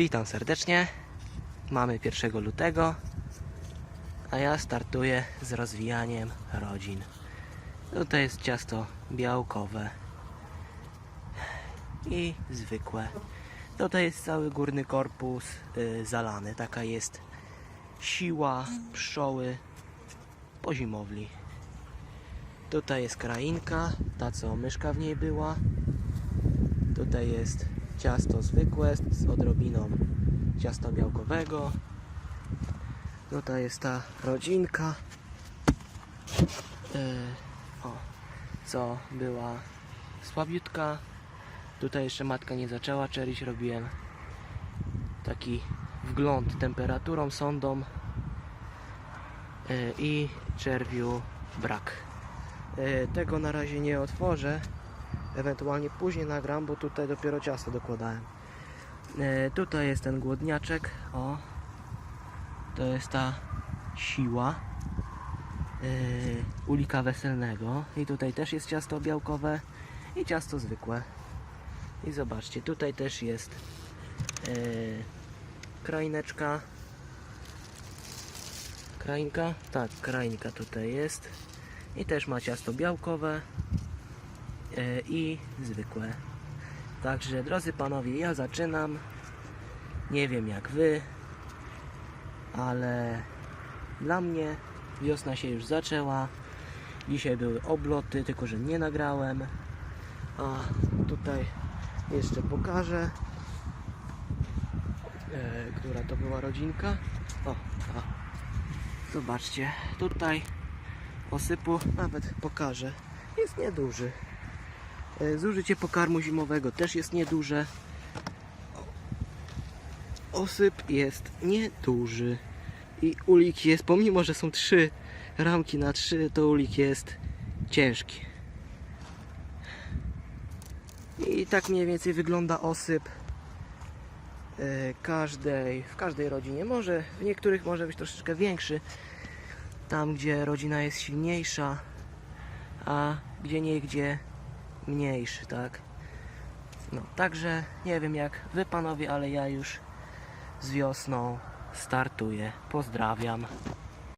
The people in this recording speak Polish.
Witam serdecznie. Mamy 1 lutego, a ja startuję z rozwijaniem rodzin. Tutaj jest ciasto białkowe i zwykłe. Tutaj jest cały górny korpus y, zalany. Taka jest siła pszczoły po zimowli. Tutaj jest krainka, ta co myszka w niej była. Tutaj jest ciasto zwykłe z odrobiną ciasta białkowego. Tutaj jest ta rodzinka, e, o, co była słabiutka. Tutaj jeszcze matka nie zaczęła czerić, robiłem taki wgląd temperaturą, sondą e, i czerwiu brak. E, Tego na razie nie otworzę, ewentualnie później nagram, bo tutaj dopiero ciasto dokładałem. E, tutaj jest ten głodniaczek, o. To jest ta siła e, ulika weselnego. I tutaj też jest ciasto białkowe i ciasto zwykłe. I zobaczcie, tutaj też jest e, kraineczka. Krainka? Tak, krainka tutaj jest. I też ma ciasto białkowe i zwykłe. Także drodzy panowie, ja zaczynam. Nie wiem jak wy, ale dla mnie wiosna się już zaczęła. Dzisiaj były obloty, tylko że nie nagrałem. A tutaj jeszcze pokażę, e, która to była rodzinka. O, zobaczcie, tutaj osypu nawet pokażę. Jest nieduży. E, Zużycie pokarmu zimowego też jest nieduże. Osyp jest nieduży. I ulik jest, pomimo że są trzy ramki na trzy, to ulik jest ciężki. I tak mniej więcej wygląda osyp e, każdej, w każdej rodzinie. Może w niektórych może być troszeczkę większy. Tam gdzie rodzina jest silniejsza, a gdzie nie gdzie mniejszy, tak? No, także nie wiem jak wy panowie, ale ja już z wiosną startuję. Pozdrawiam.